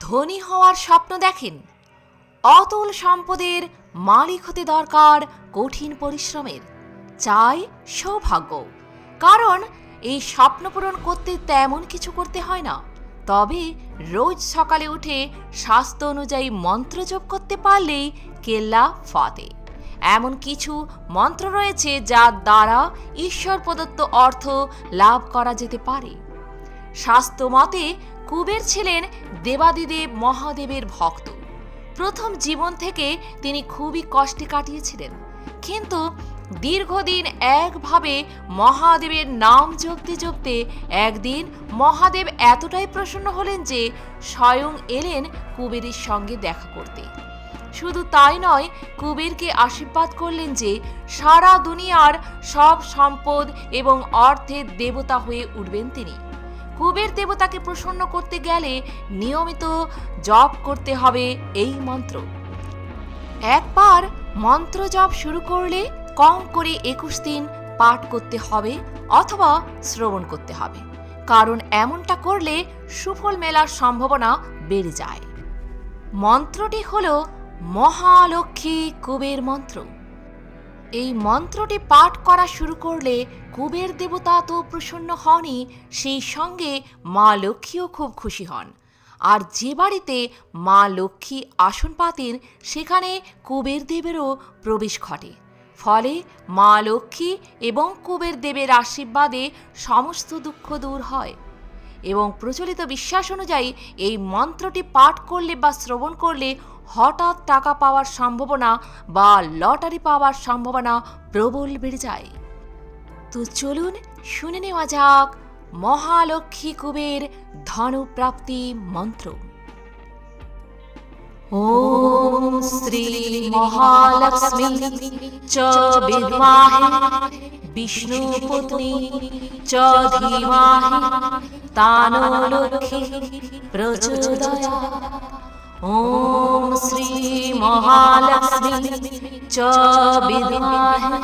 ধনী হওয়ার স্বপ্ন দেখেন। অতুল সম্পদের মালিক হতে দরকার কঠিন পরিশ্রমের। চাই সৌভাগ্য। কারণ এই স্বপ্ন পূরণ করতে তেমন কিছু করতে হয় না। তবে রোজ সকালে উঠে স্বাস্থ্য অনুযায়ী মন্ত্র যোগ করতে পারলেই কেল্লা ফাতে এমন কিছু মন্ত্র রয়েছে যার দ্বারা ঈশ্বর প্রদত্ত অর্থ লাভ করা যেতে পারে। শাস্ত্র মতে কুবের ছিলেন দেবাদিদেব মহাদেবের ভক্ত। প্রথম জীবন থেকে তিনি খুবই কষ্টে কাটিয়েছিলেন। কিন্তু দীর্ঘদিন একভাবে মহাদেবের নাম জপতে জপতে একদিন মহাদেব এতটাই প্রসন্ন হলেন যে স্বয়ং এলেন কুবেরের সঙ্গে দেখা করতে। শুধু তাই নয়, কুবেরকে আশীর্বাদ করলেন যে সারা দুনিয়ার সব সম্পদ এবং অর্থের দেবতা হয়ে উঠবেন তিনি। কুবের দেবতাকে প্রসন্ন করতে গেলে নিয়মিত জপ করতে হবে এই মন্ত্র। একবার মন্ত্র জপ শুরু করলে কম করে একুশ দিন পাঠ করতে হবে অথবা শ্রবণ করতে হবে। কারণ এমনটা করলে সুফল মেলার সম্ভাবনা বেড়ে যায়। মন্ত্রটি হল মহালক্ষ্মী কুবের মন্ত্র। এই মন্ত্রটি পাঠ করা শুরু করলে কুবের দেবতা তো প্রসন্ন হনই, সেই সঙ্গে মা লক্ষ্মীও খুব খুশি হন। আর যে বাড়িতে মা লক্ষ্মী আসন পাতেন, সেখানে কুবের দেবেরও প্রবেশ ঘটে। ফলে মা লক্ষ্মী এবং কুবের দেবের আশীর্বাদে সমস্ত দুঃখ দূর হয়। এবং প্রচলিত বিশ্বাস অনুযায়ী এই মন্ত্রটি পাঠ করলে বা শ্রবণ করলে হঠাৎ টাকা পাওয়ার সম্ভাবনা বা লটারি পাওয়ার সম্ভাবনা প্রবল বেড়ে যায়। তো চলুন শুনে নেওয়া যাক মহালক্ষ্মী কুবের ধনপ্রাপ্তি মন্ত্র। ওম শ্রী মহালক্ষ্মী চ বিদ্মাহে, বিষ্ণু পত্নী চ ধীমাহি তানো লক্ষ্মী প্রচোদয়া ওম শ্রী মহালক্ষ্মী চ বিদ্মাহে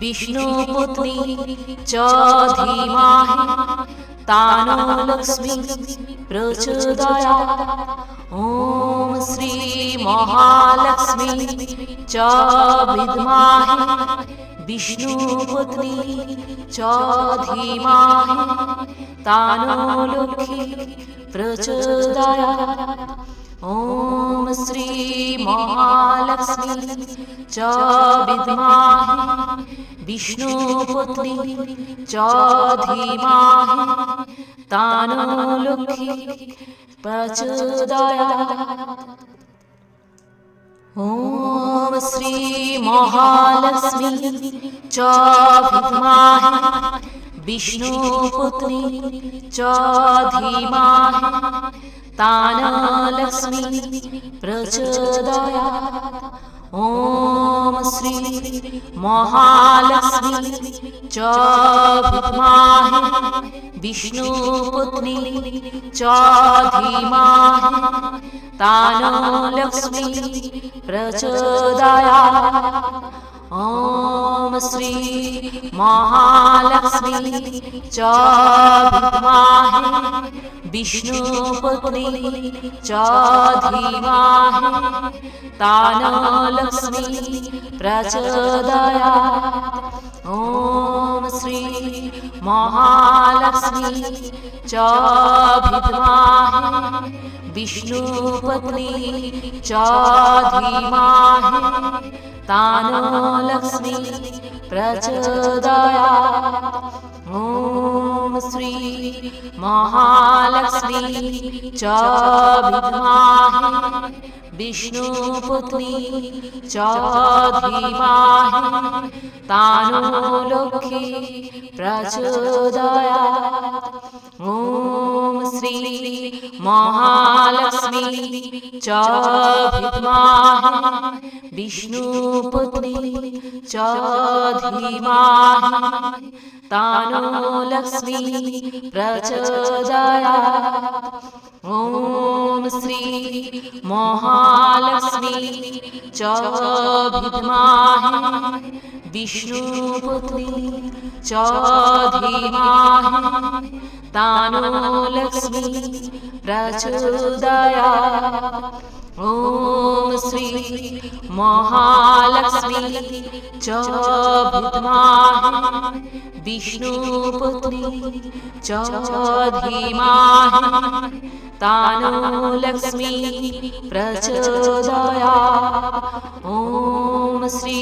বিষ্ণু পত্নী চ ধীমাহি তানো লক্ষ্মী প্রচোদয়া ওম শ্রী মহালক্ষ্মী চ বিদ্মাহে বিষ্ণু পত্নী চ ধীমাহি তানো লক্ষ্মী প্রচোদয়া ওম শ্রী মহালক্ষ্মী চ বিদ্মাহে বিষ্ণু পত্নী চ ধীমাহি তানো লক্ষ্মী প্রচোদয়া ওম শ্রী মহালক্ষ্মী চ বিদ্মাহে বিষ্ণু পত্নী চ ধীমাহি তানো লক্ষ্মী প্রচোদয়া ওম শ্রী মহালক্ষ্মী চ শ্রী মহালক্ষ্মী চ বিদ্মাহে বিষ্ণু পত্নী চ ধীমাহি তানো লক্ষ্মী প্রচোদয়া ওম শ্রী মহালক্ষ্মী চ বিদ্মাহে विष्णुपत्नी च तानो लक्ष्मी प्रचोदया ॐ श्री महालक्ष्मी च भिमा विष्णुपुत्री च धीमाहि तानो तानाक्षी प्रचोदया ॐ শ্রী মহালক্ষ্মী চ বিদ্মাহে বিষ্ণু পত্নী চ ধীমাহি তানো লক্ষ্মী প্রচোদয়া ওম শ্রী মহালক্ষ্মী চ বিদ্মাহে विष्णुपुत्री च धीमहि तानो लक्ष्मी রাজুদয়া ॐ श्री महालक्ष्मी च विद्महे विष्णुपुत्री च धीमहि तानो लक्ष्मी प्रचोदया ॐ श्री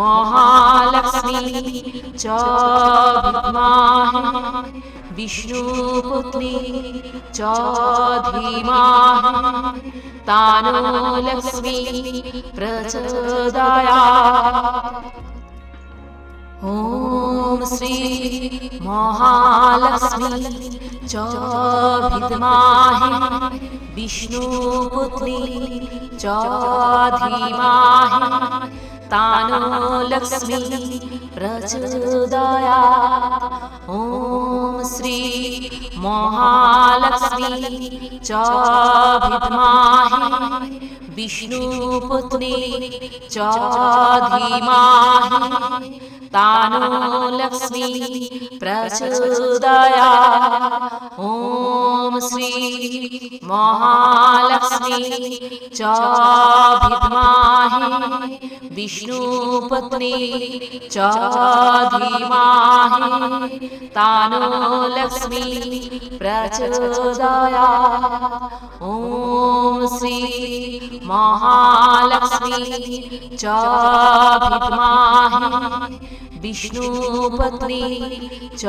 महालक्ष्मी च विद्महे विष्णुपुत्री च धीमहि तानो लक्ष्मी प्रचोदया ॐ श्री महालक्ष्मी च विद्महे विष्णुपुत्री च धीमहि तानो लक्ष्मी प्रचोदया ॐ শ্রী মহালক্ষ্মী চ विद्महे विष्णुपुत्री च धीमहि तानो लक्ष्मी प्रचोदया ॐ श्री महालक्ष्मी च विद्महे विष्णुपत्नी च धीमहि तानो लक्ष्मी प्रचोदया ॐ श्री महालक्ष्मी च विद्महे विष्णुपत्नी च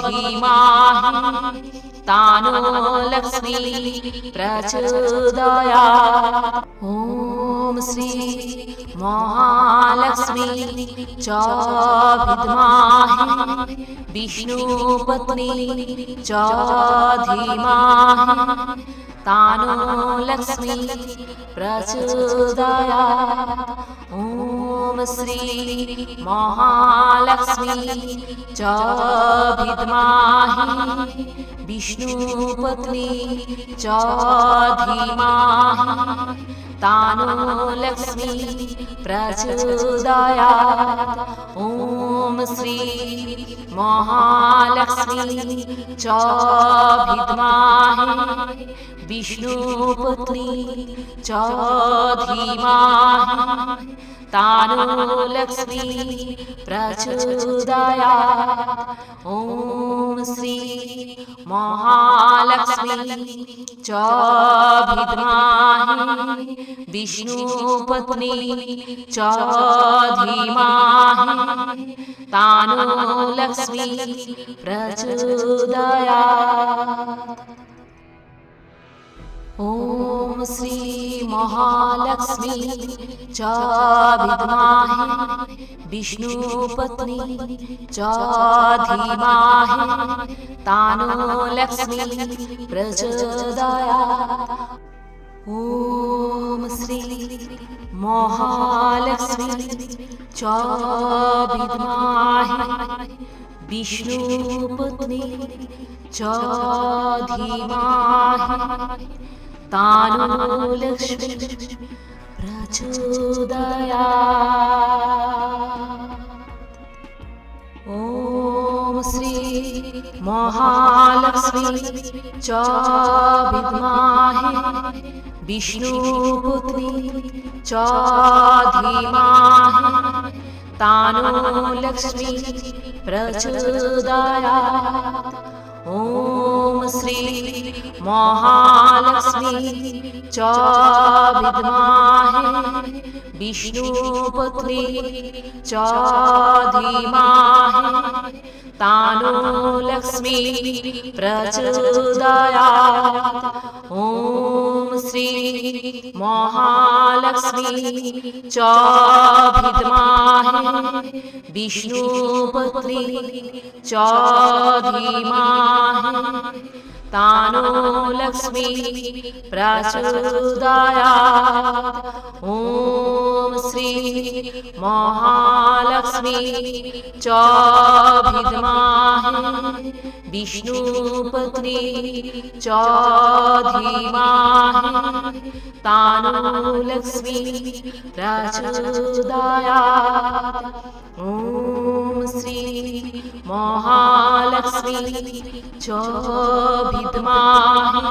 धीमहि तानो लक्ष्मी प्रचोदया ॐ श्री महालक्ष्मी च विद्महे विष्णुपत्नी च धीमहि तानो लक्ष्मी प्रचोदया। ॐ श्री महालक्ष्मी च विद्महे विष्णुपत्नी च धीमहि तानो लक्ष्मी प्रचोदया। ॐ श्री মহালক্ষ্মী চ বিদ্মহে বিষ্ণুপুত্রী চ ধীমহি তানো লক্ষ্মী প্রচোদয়া ওম শ্রী মহালক্ষ্মী চ বিদ্মহে বিষ্ণুপত্নী চ ধীমহি लक्ष्मी प्रचोदया ॐ श्री महालक्ष्मी च विद्महे विष्णुपत्नी च धीमहि तानो लक्ष्मी प्रचोदया ॐ श्री महालक्ष्मी च विद्महे विष्णुपत्नी च धीमहि तानो लक्ष्मी प्रचोदया ॐ श्री महालक्ष्मी च विद्महे विष्णुपुत्री च धीमहि तानो लक्ष्मी प्रचोदया ॐ श्री महालक्ष्मी च विद्महे विष्णुपुत्री च धीमहि तानो लक्ष्मी प्रचोदया ॐ শ্রী মহালক্ষ্মী চ বিদ্মহে বিষ্ণুপত্নী চ ধীমহি तानो लक्ष्मी प्रचोदयात् ॐ श्री महालक्ष्मी च विद्महे विष्णुपत्नी च धीमहि तानो लक्ष्मी प्रचोदयात् ॐ শ্রী মহালক্ষ্মী চ বিদ্মহে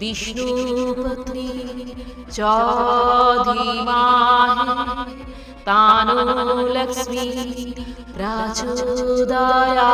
বিষ্ণুপত্নী চ ধীমহি তানো লক্ষ্মী প্রচোদয়া